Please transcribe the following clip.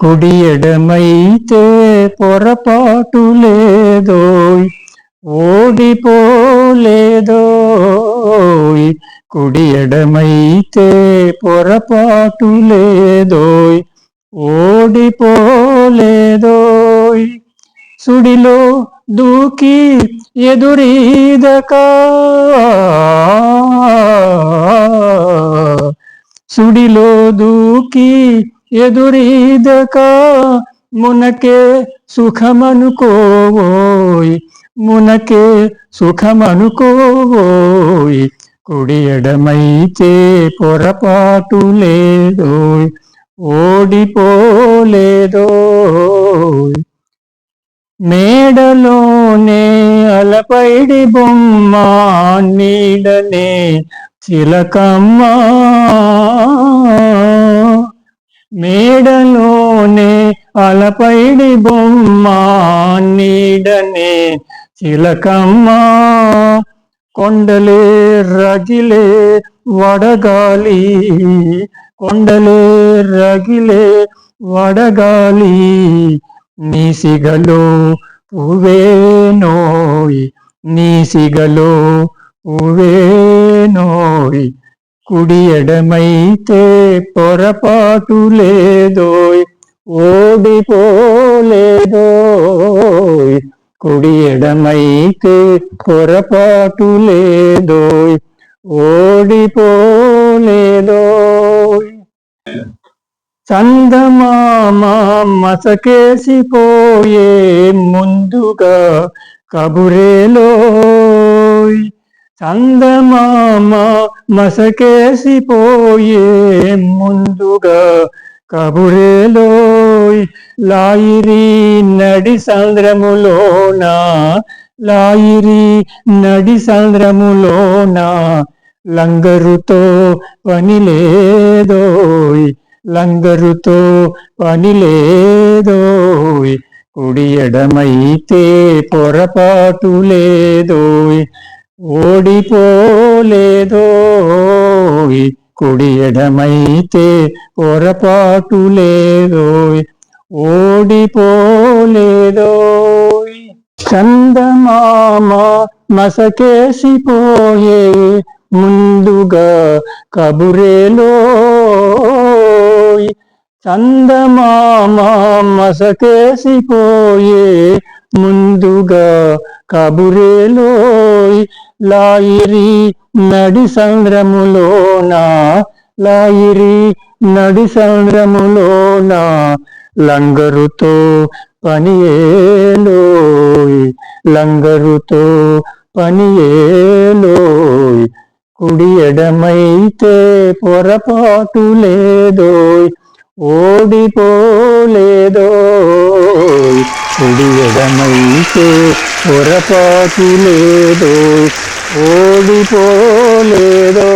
కుడి ఎడమైతే పొరపాటు లేదోయ్ ఓడిపోలేదోయ్. కుడి ఎడమైతే పొరపాటు లేదోయ్ ఓడిపోలేదోయ్. సుడిలో దూకి ఎదురీదక సుడిలో దూకి ఎదురీదక మునకే సుఖమనుకోవోయ్ మునకే సుఖమనుకోవోయ్. కుడి ఎడమైతే పొరపాటు లేదో ఓడిపోలేదో మేడలోనే అలపైడి బొమ్మ నీడనే చిలకమ్మ. మేడలోనే అలపైడి బొమ్మ నీడనే చిలకమ్మ. కొండలే రగిలే వడగాలి కొండలే రగిలే వడగాలి. నీసిగలో పువేనోయ్ నీసిగలో పువేనోయ్ కుడి ఎడమైతే పొరపాటు లేదోయ్ ఓడిపోలేదోయ్. కుడి ఎడమైతే పొరపాటు లేదోయ్ ఓడిపోలేదోయ్. చందమామ మసకేసిపోయే ముందుగా కబురేలో చందమామ మసకేసిపోయే ముందుగా కబురేలోయ్ లాయిరి నడి సంద్రములోన లాయిరి నడి సంద్రములోన లంగరుతో పని లేదోయ్ లంగరుతో పని లేదోయ్ కుడి ఎడమైతే పొరపాటు లేదోయ్ ఓడిపోలేదో కుడి ఎడమైతే పొరపాటు లేదో ఓడిపోలేదో చందమామ మసకేసిపోయే ముందుగా కబురేలో చందమామ మసకేసిపోయే ముందుగా కబురేలోయ్ లాయిరి నడి సంద్రములోన లాయిరి నడి సంద్రములోన లంగరుతో పనియేలోయ్ లంగరుతో పనియేలోయ్ కుడి ఎడమైతే పొరపాటు లేదోయ్ ఓడిపోలేదో కుడి ఎడమైతే పొరపాటు లేదోయ్ ఓడిపోలేదో.